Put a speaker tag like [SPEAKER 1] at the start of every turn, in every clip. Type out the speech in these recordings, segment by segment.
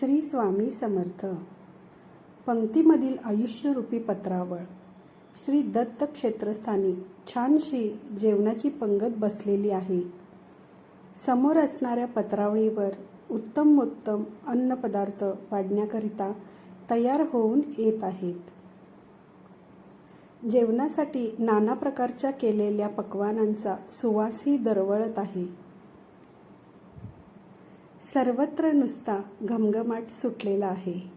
[SPEAKER 1] श्री स्वामी समर्थ. पंक्तीमधील आयुष्यरूपी पत्रावळ. श्री दत्त क्षेत्रस्थानी छानशी जेवणाची पंगत बसलेली आहे. समोर असणाऱ्या पत्रावळीवर उत्तमोत्तम अन्नपदार्थ वाढण्याकरिता तयार होऊन येत आहेत. जेवणासाठी नाना प्रकारच्या केलेल्या पक्वानांचा सुवासही दरवळत आहे. सर्वत्र नुसता घमघमाट सुटलेला आहे.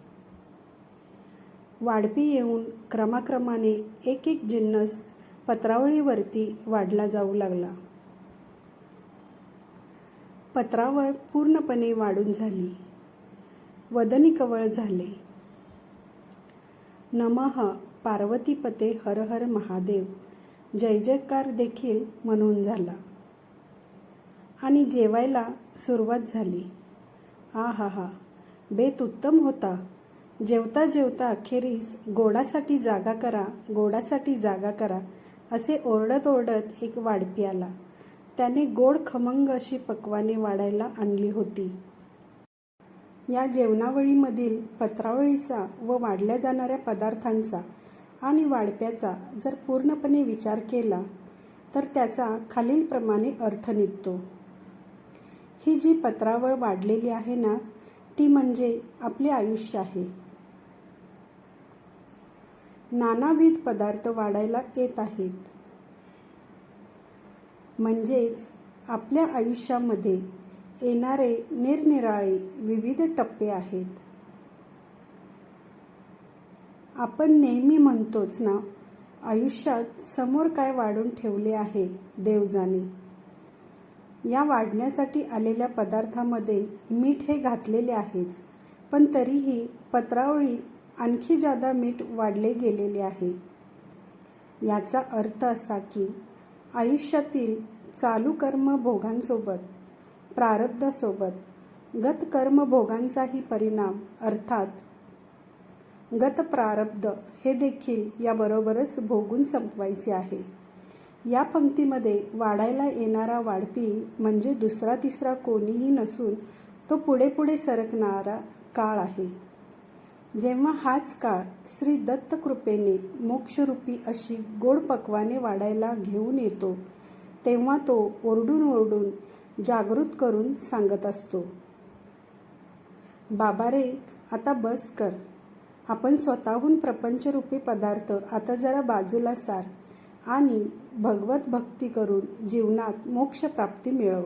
[SPEAKER 1] वाढपी येऊन क्रमाक्रमाने एक एक जिन्नस पत्रावळीवरती वाढला जाऊ लागला. पत्रावळ पूर्णपणे वाढून झाली. वदनी कवळ झाले. नमः पार्वतीपते हर हर महादेव. जय जयकार देखील म्हणून झाला. आणि जेवायला सुरुवात झाली. हा हा हा बेत उत्तम होता. जेवता जेवता अखेरीस गोडासाठी जागा करा गोडासाठी जागा करा असे ओरडत ओरडत एक वाढपी आला. त्याने गोड खमंग अशी पक्वाने वाढायला आणली होती. या जेवणावळीमधील पत्रावळीचा व वाढल्या जाणाऱ्या पदार्थांचा आणि वाढप्याचा जर पूर्णपणे विचार केला तर त्याचा खालीलप्रमाणे अर्थ निघतो. ही जी पत्रावळ वाढलेली आहे ना ती म्हणजे आपले आयुष्य आहे. नानाविध पदार्थ वाढायला येत आहेत. म्हणजेच आपल्या आयुष्यामध्ये येणारे निरनिराळे विविध टप्पे आहेत. आपण नेहमी म्हणतोच ना आयुष्यात समोर काय वाढून ठेवले आहे देवजाने? या वाढण्यासाठी आलेल्या पदार्थामध्ये मीठ हे घातलेले आहेच. पण तरीही पत्रावळीत आणखी जादा मीठ वाढले गेलेले आहे. याचा अर्थ असा की आयुष्यातील चालू कर्म भोगांसोबत प्रारब्धासोबत गत कर्म भोगांचाही परिणाम अर्थात गत प्रारब्ध हे देखील याबरोबरच भोगून संपवायचे आहे. या पंक्तीमध्ये वाढायला येणारा वाढपी म्हणजे दुसरा तिसरा कोणीही नसून तो पुढे पुढे सरकणारा काळ आहे. जेव्हा हाच काळ श्री दत्त कृपेने मोक्षरूपी अशी गोड पक्वाने वाढायला घेऊन येतो तेव्हा तो ओरडून ओरडून जागृत करून सांगत असतो बाबा रे आता बस कर. आपण स्वतःहून प्रपंचरूपी पदार्थ आता जरा बाजूला सार. आणि भगवत भक्ती करून जीवनात मोक्षप्राप्ती मिळव.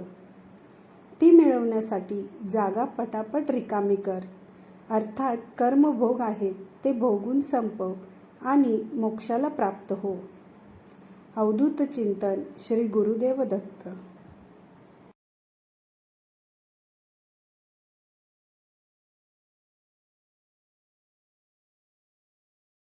[SPEAKER 1] ती मिळवण्यासाठी जागा पटापट रिकामी कर. अर्थात कर्मभोग आहेत ते भोगून संपव आणि मोक्षाला प्राप्त हो. अवधूत चिंतन श्री गुरुदेव दत्त.